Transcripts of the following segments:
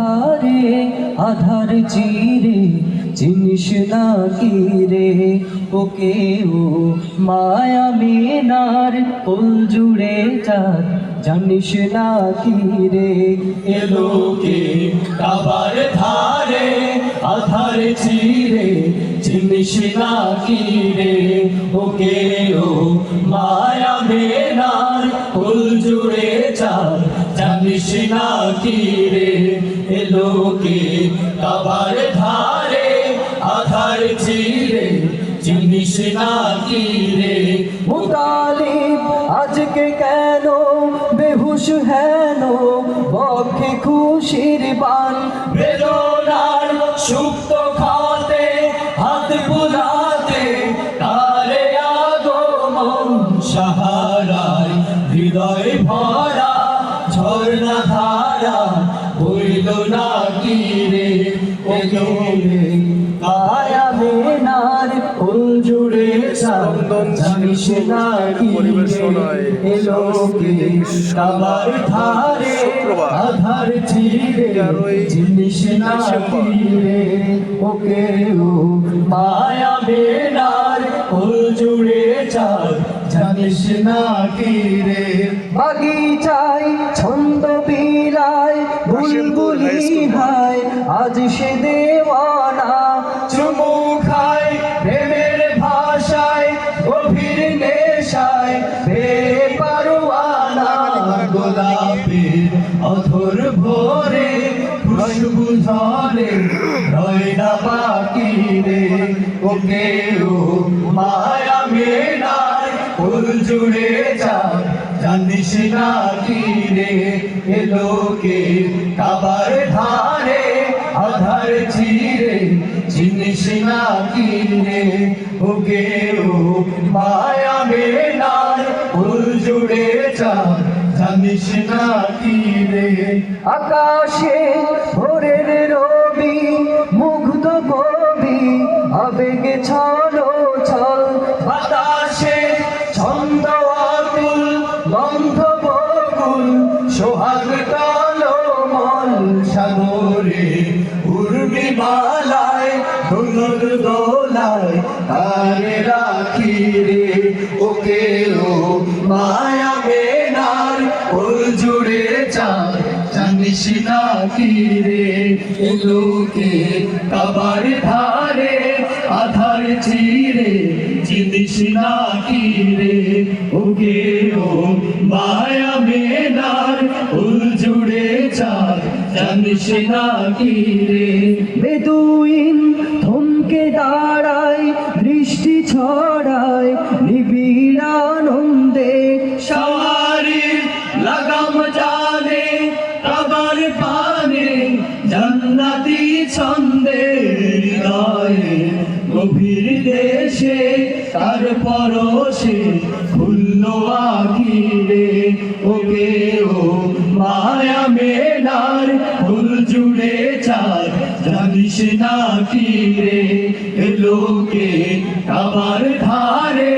ধারে, আধার চিরে, জিনিস না কি রে? ওকে ও মায়া মিনার ফুল জুড়ে চাঁদ, জানিস না কি রে এলোকে কাবার ধারে, আধার চিরে, জিনিস না কি রে? ওকে ও মায়া মেনার ফুল জুড়ে চার জানিস না কি রে এলোকে কাবার ধারে আধার চিরে জিনিস না কি রে? মুতালিব, আজকে কেন বেহুশ হেন? বক্ষে খুশির বান, বেদনার সুপ্ত খাতে, হাত বুলাতে, তারে আগমন সাহারায়, হৃদয় ভরা ঝর্ণা ধারা হইল না কি রে ওকে মায়া মিনার ফুল জুড়ে জানিস না কি রে পরিবেশনায় এলোকে কাবার ধারে আধার চিরে জিনিস না ডিসেম্বর। রে ওকে ও মায়া বেনার ফুল জুড়ে চাঁদ জানিস না কি রে বাগিচায় ছন্দ বিলায় বুলবুলি হায় আজ সে দেওয়ানা। চুমু খায় প্রেমের ভাষায় গভীর নেশায় বেপারোয়ানা গোলাপের অধর ভোরে খুশবু ঝরে রয় না বাকি রে ওকে ও মায়া মেনার ফুল জুড়ে যায় জানিস না কি রে এলোকে কাবার ধারে আধার চিরে জিনিস না কি রে ওকে ও মায়া মেনার ফুল জুড়ে যায় জানিস না কি রে আকাশে ভোরের রবি, মুগ্ধ কবি, আবেগে ছলো সাগরে উর্মি মালায়, ধুনুর দোলায়, তারে রাখি রে। ওকে ও মায়া বেনার, ওর জুড়ে চার জানিস না কি রে এলোকে কাবার ধারে, আধার চিরে জিনিস না কি রে? ওকে ও মায়া জানিস না কি রে বেদুইন থমকে দাঁড়ায় বৃষ্টি ছড়ায় নিবিড় আনন্দে সওয়ারি লাগাম জানে কাবার পানে জান্নাতি ছন্দে হৃদয়ে গভীর দেশে তার পরশে খুল্ল আখিরে ওকে ও মায়া মেনার ফুল জুড়ে চার জানিস না কি রে? লোকে কাবার ধারে,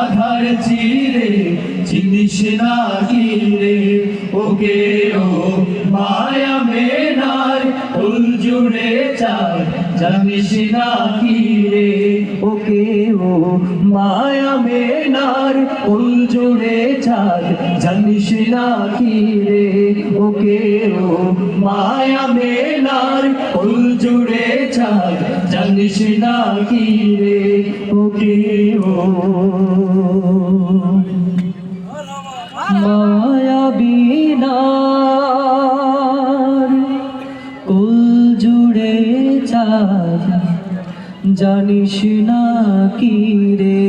আধার চিরে, চিনিস না কি রে? ওকে ও মায়া মেনার ফুল জুড়ে চার জানিস না কি রে? ওকে ও মায়া মেনার ফুল জুড়ে চাঁদ, জানিস না কি রে? ওকে ও মায়া মেনার ফুল জুড়ে চাঁদ, জানিস না কি রে? ওকে ও মায়া বিনার কুল জুড়ে চাঁদ, জানিস না কি রে?